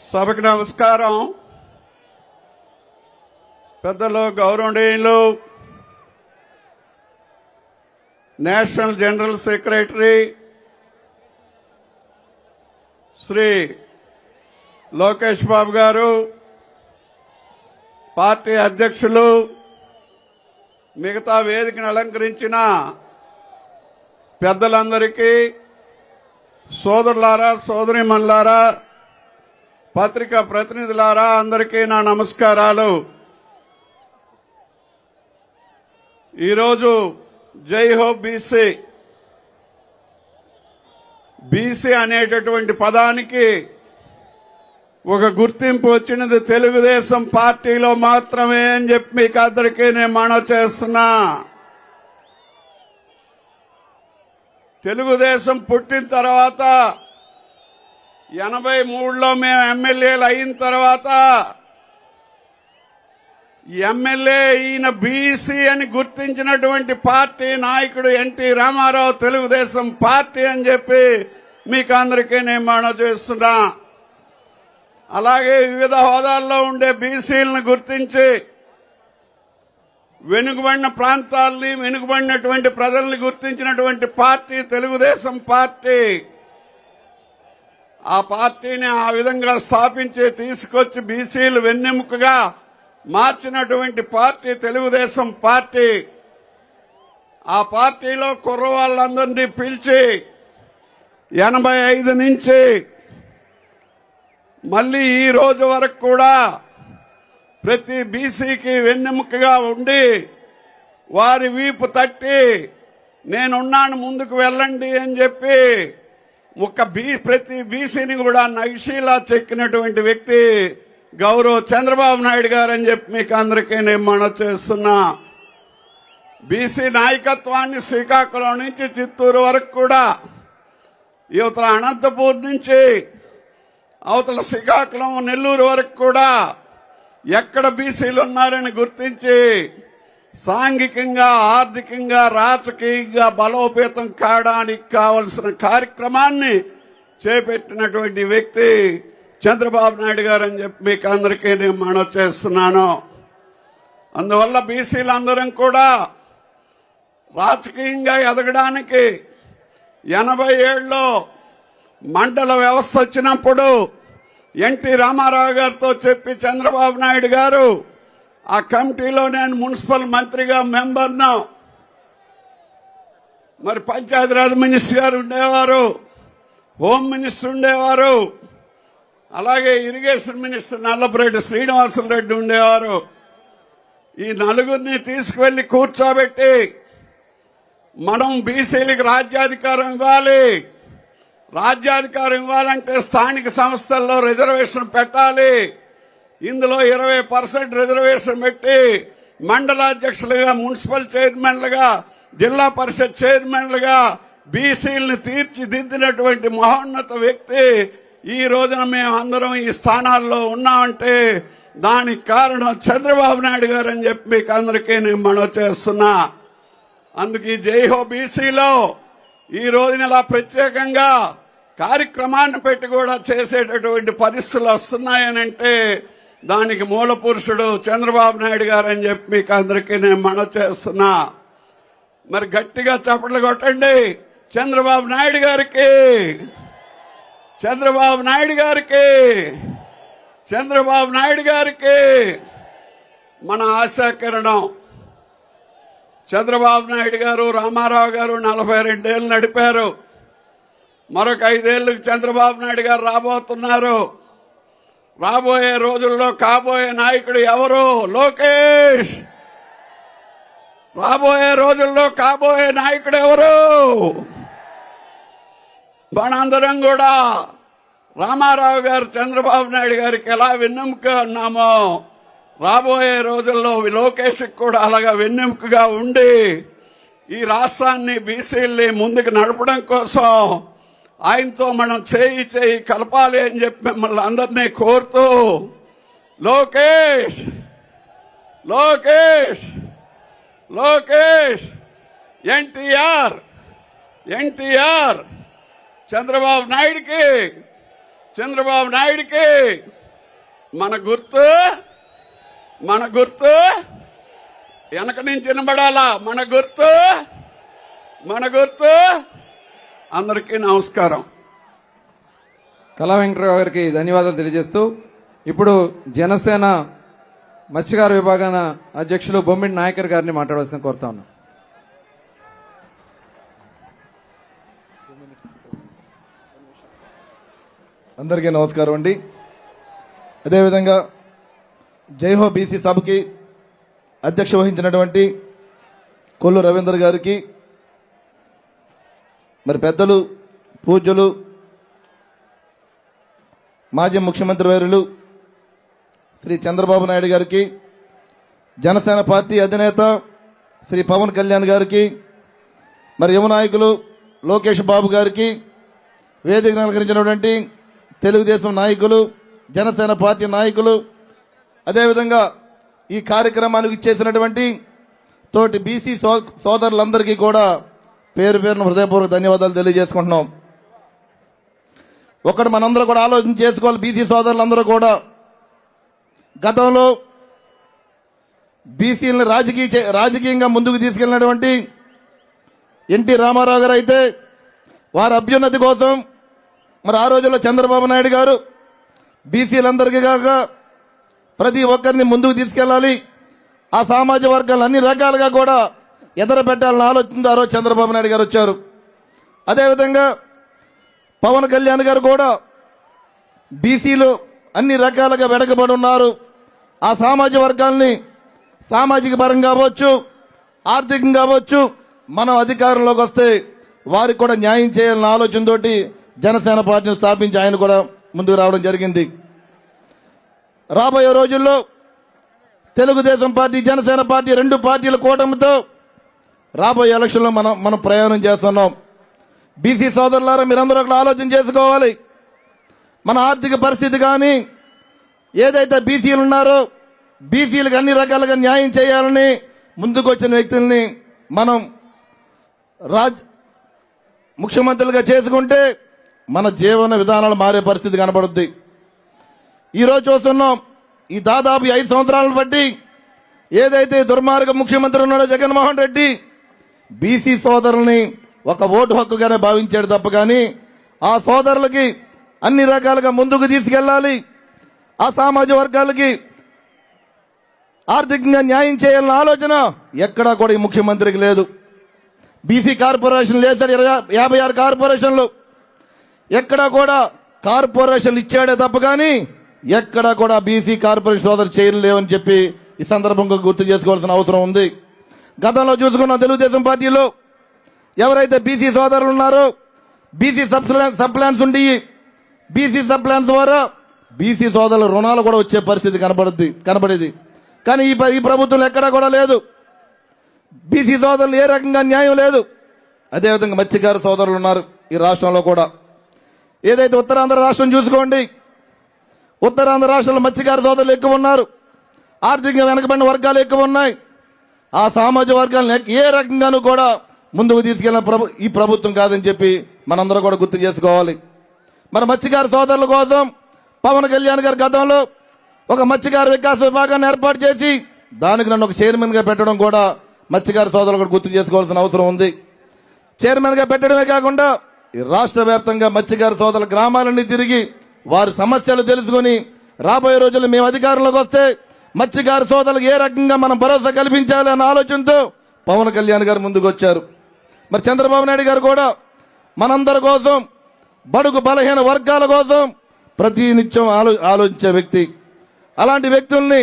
సభకు నమస్కారం. పెద్దలు గౌరవనీయులు national general secretary Shri Lokesh Babu గారు పార్టీ అధ్యక్షులు మిగతా వేదికను అలంకరించిన పెద్దలందరికీ సోదరులారా సోదరిమణులారా పత్రికా ప్రతినిధులారా అందరికీ నా నమస్కారాలు. ఈరోజు జై హో బీసీ. బీసీ అనేటటువంటి పదానికి ఒక గుర్తింపు వచ్చినది తెలుగుదేశం పార్టీలో మాత్రమే అని చెప్పి మీకు అందరికీ నేను మనవి చేస్తున్నా. తెలుగుదేశం పుట్టిన తర్వాత ఎనభై మూడులో మేము ఎమ్మెల్యేలు అయిన తర్వాత ఎమ్మెల్యే ఈయన బీసీ అని గుర్తించినటువంటి పార్టీ నాయకుడు ఎన్టీ రామారావు తెలుగుదేశం పార్టీ అని చెప్పి మీకు అందరికీ నేను చేస్తున్నా. అలాగే వివిధ హోదాల్లో ఉండే బీసీలను గుర్తించి వెనుకబడిన ప్రాంతాల్ని వెనుకబడినటువంటి ప్రజల్ని గుర్తించినటువంటి పార్టీ తెలుగుదేశం పార్టీ. ఆ పార్టీని ఆ విధంగా స్థాపించి తీసుకొచ్చి బీసీలు వెన్నెముకగా మార్చినటువంటి పార్టీ తెలుగుదేశం పార్టీ. ఆ పార్టీలో కుర్రవాళ్ళందరినీ పిలిచి ఎనభై ఐదు నుంచి మళ్ళీ ఈ రోజు వరకు కూడా ప్రతి బీసీకి వెన్నెముకగా ఉండి వారి వీపు తట్టి నేనున్నాను ముందుకు వెళ్ళండి అని చెప్పి ఒక బీ ప్రతి బీసీని కూడా నగిషీలా చెక్కినటువంటి వ్యక్తి గౌరవ్ చంద్రబాబు నాయుడు గారు అని చెప్పి మీకు అందరికీ నేను మనవి చేస్తున్నా. బీసీ నాయకత్వాన్ని శ్రీకాకుళం నుంచి చిత్తూరు వరకు కూడా యువతల అనంతపూర్ నుంచి అవతల శ్రీకాకుళం నెల్లూరు వరకు కూడా ఎక్కడ బీసీలు ఉన్నారని గుర్తించి సాంఘికంగా ఆర్థికంగా రాజకీయంగా బలోపేతం కావడానికి కావలసిన కార్యక్రమాన్ని చేపట్టినటువంటి వ్యక్తి చంద్రబాబు నాయుడు గారు అని చెప్పి మీకు అందరికీ నేను మనవి చేస్తున్నాను. అందువల్ల బీసీలందరం కూడా రాజకీయంగా ఎదగడానికి ఎనభై ఏళ్ళలో మండల వ్యవస్థ వచ్చినప్పుడు ఎన్టీ రామారావు గారితో చెప్పి చంద్రబాబు నాయుడు గారు ఆ కమిటీలో నేను మున్సిపల్ మంత్రిగా మెంబర్ను? మరి పంచాయతీరాజ్ మినిస్టర్ గారు ఉండేవారు హోమ్ మినిస్టర్ ఉండేవారు అలాగే ఇరిగేషన్ మినిస్టర్ నల్లపురెడ్డి శ్రీనివాసరెడ్డి ఉండేవారు. ఈ నలుగురిని తీసుకువెళ్ళి కూర్చోబెట్టి మనం బీసీలకు రాజ్యాధికారం ఇవ్వాలి. రాజ్యాధికారం ఇవ్వాలంటే స్థానిక సంస్థల్లో రిజర్వేషన్ పెట్టాలి. ఇందులో ఇరవై పర్సెంట్ రిజర్వేషన్ పెట్టి మండలాధ్యక్షులుగా మున్సిపల్ చైర్మన్లుగా జిల్లా పరిషత్ చైర్మన్లుగా బీసీలను తీర్చిదిద్దినటువంటి మహోన్నత వ్యక్తి ఈ రోజున మేము అందరం ఈ స్థానాల్లో ఉన్నామంటే దానికి కారణం చంద్రబాబు నాయుడు గారు అని చెప్పి మీకు అందరికీ నేను మనం చేస్తున్నా. అందుకే జైహో బీసీలో ఈ రోజున ఇలా ప్రత్యేకంగా కార్యక్రమాన్ని పెట్టి కూడా చేసేటటువంటి పరిస్థితులు వస్తున్నాయనంటే దానికి మూల పురుషుడు చంద్రబాబు నాయుడు గారు అని చెప్పి మీకు అందరికీ నేను మన చేస్తున్నా. మరి గట్టిగా చప్పట్లు కొట్టండి. చంద్రబాబు నాయుడు గారికి. చంద్రబాబు నాయుడు గారికి. చంద్రబాబు నాయుడు గారికి. మన ఆశాకిరణం. చంద్రబాబు నాయుడు గారు రామారావు గారు నలభై రెండేళ్ళు నడిపారు. మరొక ఐదేళ్ళకు చంద్రబాబు నాయుడు గారు రాబోతున్నారు. రాబోయే రోజుల్లో కాబోయే నాయకుడు ఎవరు? లోకేష్. రాబోయే రోజుల్లో కాబోయే నాయకుడు ఎవరు? మనందరం కూడా. రామారావు గారు చంద్రబాబు నాయుడు గారికి ఎలా వెన్నెముక అన్నామో రాబోయే రోజుల్లో లోకేష్ కూడా అలాగా వెన్నెముకగా ఉండి ఈ రాష్ట్రాన్ని బీసీల్ని ముందుకు నడపడం కోసం ఆయనతో మనం చేయి చేయి కలపాలి అని చెప్పి మిమ్మల్ని అందరినీ కోరుతూ లోకేష్ లోకేష్ లోకేష్ ఎన్టీఆర్ ఎన్టీఆర్ చంద్రబాబు నాయుడికి చంద్రబాబు నాయుడికి మన గుర్తు మన గుర్తు వెనక నుంచి వినబడాలా మన గుర్తు మన గుర్తు అందరికీ నమస్కారం. కళా వెంకటరావు గారికి ధన్యవాదాలు తెలియజేస్తూ ఇప్పుడు జనసేన మత్స్యకార విభాగాన అధ్యక్షులు బొమ్మిడి నాయకర్ గారిని మాట్లాడవలసిన కోరుతా ఉన్నాం. అందరికీ నమస్కారం అండి. అదేవిధంగా జైహో బీసీ సభకి అధ్యక్ష వహించినటువంటి కొల్లు రవీందర్ గారికి మరి పెద్దలు పూజ్యులు మాజీ ముఖ్యమంత్రి వర్యులు శ్రీ చంద్రబాబు నాయుడు గారికి జనసేన పార్టీ అధినేత శ్రీ పవన్ కళ్యాణ్ గారికి మరి యువ నాయకులు లోకేష్ బాబు గారికి వేదిక నలకరించినటువంటి తెలుగుదేశం నాయకులు జనసేన పార్టీ నాయకులు అదేవిధంగా ఈ కార్యక్రమానికి ఇచ్చేసినటువంటి తోటి బీసీ సో- సోదరులందరికీ కూడా పేరు పేరున హృదయపూర్వక ధన్యవాదాలు తెలియజేసుకుంటున్నాం. ఒకటి మనందరూ కూడా ఆలోచన చేసుకోవాలి బీసీ సోదరులందరూ కూడా. గతంలో బీసీలను రాజకీయ రాజకీయంగా ముందుకు తీసుకెళ్ళినటువంటి ఎన్టీ రామారావు గారు అయితే వారి అభ్యున్నతి కోసం మరి ఆ రోజుల్లో చంద్రబాబు నాయుడు గారు బీసీలందరికీ కాక ప్రతి ఒక్కరిని ముందుకు తీసుకెళ్ళాలి. ఆ సామాజిక వర్గాలు అన్ని రకాలుగా కూడా ఎదర పెట్టాలని ఆలోచనతో ఆ రోజు చంద్రబాబు నాయుడు గారు వచ్చారు. అదేవిధంగా పవన్ కళ్యాణ్ గారు కూడా బీసీలు అన్ని రకాలుగా వెనకబడి ఉన్నారు. ఆ సామాజిక వర్గాల్ని సామాజిక పరంగా అవ్వచ్చు ఆర్థికంగా అవ్వచ్చు మనం అధికారంలోకి వస్తే వారికి కూడా న్యాయం చేయాలన్న ఆలోచనతోటి జనసేన పార్టీని స్థాపించి ఆయన కూడా ముందుకు రావడం జరిగింది. రాబోయే రోజుల్లో తెలుగుదేశం పార్టీ జనసేన పార్టీ రెండు పార్టీల కూటమితో రాబోయే ఎలక్షన్లో మనం మనం ప్రయాణం చేస్తున్నాం. బీసీ సోదరులారా మీరందరూ అక్కడ ఆలోచన చేసుకోవాలి. మన ఆర్థిక పరిస్థితి కానీ ఏదైతే బీసీలు ఉన్నారో బీసీలకు అన్ని రకాలుగా న్యాయం చేయాలని ముందుకొచ్చిన వ్యక్తుల్ని మనం రాజ్ ముఖ్యమంత్రులుగా చేసుకుంటే మన జీవన విధానాలు మారే పరిస్థితి కనబడుద్ది. ఈరోజు చూస్తున్నాం ఈ దాదాపు ఐదు సంవత్సరాలను బట్టి ఏదైతే దుర్మార్గ ముఖ్యమంత్రి ఉన్నాడో జగన్మోహన్ రెడ్డి బీసీ సోదరుల్ని ఒక ఓటు హక్కుగానే భావించాడు తప్ప కానీ ఆ సోదరులకి అన్ని రకాలుగా ముందుకు తీసుకెళ్ళాలి ఆ సామాజిక వర్గాలకి ఆర్థికంగా న్యాయం చేయాలన్న ఆలోచన ఎక్కడా కూడా ఈ ముఖ్యమంత్రికి లేదు. బీసీ కార్పొరేషన్ లేదని ఇరవై- యాభై ఆరు కార్పొరేషన్లు. ఎక్కడా కూడా కార్పొరేషన్లు ఇచ్చాడే తప్ప కానీ ఎక్కడా కూడా బీసీ కార్పొరేషన్ సోదరు చేయలేవని చెప్పి ఈ సందర్భంగా గుర్తు చేసుకోవాల్సిన అవసరం ఉంది. గతంలో చూసుకున్న తెలుగుదేశం పార్టీలో ఎవరైతే బీసీ సోదరులు ఉన్నారో బీసీ సబ్ ప్లాన్స్ ఉండి బీసీ సబ్ ప్లాన్స్ ద్వారా బీసీ సోదరుల రుణాలు కూడా వచ్చే పరిస్థితి కనబడుద్ది కనబడేది. కానీ ఈ ప- ఈ ప్రభుత్వం ఎక్కడా కూడా లేదు. బీసీ సోదరులు ఏ రకంగా న్యాయం లేదు. అదేవిధంగా మత్స్యకార సోదరులు ఉన్నారు ఈ రాష్ట్రంలో కూడా. ఏదైతే ఉత్తరాంధ్ర రాష్ట్రం చూసుకోండి ఉత్తరాంధ్ర రాష్ట్రంలో మత్స్యకార సోదరులు ఎక్కువ ఉన్నారు. ఆర్థికంగా వెనకబడిన వర్గాలు ఎక్కువ ఉన్నాయి. ఆ సామాజిక వర్గాలను ఏ రకంగానూ కూడా ముందుకు తీసుకెళ్ళిన ప్రభు ఈ ప్రభుత్వం కాదని చెప్పి మనందరం కూడా గుర్తు చేసుకోవాలి. మన మత్స్యకారు సోదరుల కోసం పవన్ కళ్యాణ్ గారి గతంలో ఒక మత్స్యకారు వికాస విభాగాన్ని ఏర్పాటు చేసి దానికి నన్ను ఒక చైర్మన్గా పెట్టడం కూడా మత్స్యకారు సోదరులు కూడా గుర్తు చేసుకోవాల్సిన అవసరం ఉంది. చైర్మన్గా పెట్టడమే కాకుండా ఈ రాష్ట్ర వ్యాప్తంగా మత్స్యకారు సోదరుల గ్రామాలన్నీ తిరిగి వారి సమస్యలు తెలుసుకొని రాబోయే రోజుల్లో మేము అధికారంలోకి వస్తే మత్స్యకార సోదరులకు ఏ రకంగా మనం భరోసా కల్పించాలి అన్న ఆలోచనతో పవన్ కళ్యాణ్ గారు ముందుకు వచ్చారు. మరి చంద్రబాబు నాయుడు గారు కూడా మనందరి కోసం బడుగు బలహీన వర్గాల కోసం ప్రతి నిత్యం ఆలో ఆలోచించే వ్యక్తి. అలాంటి వ్యక్తుల్ని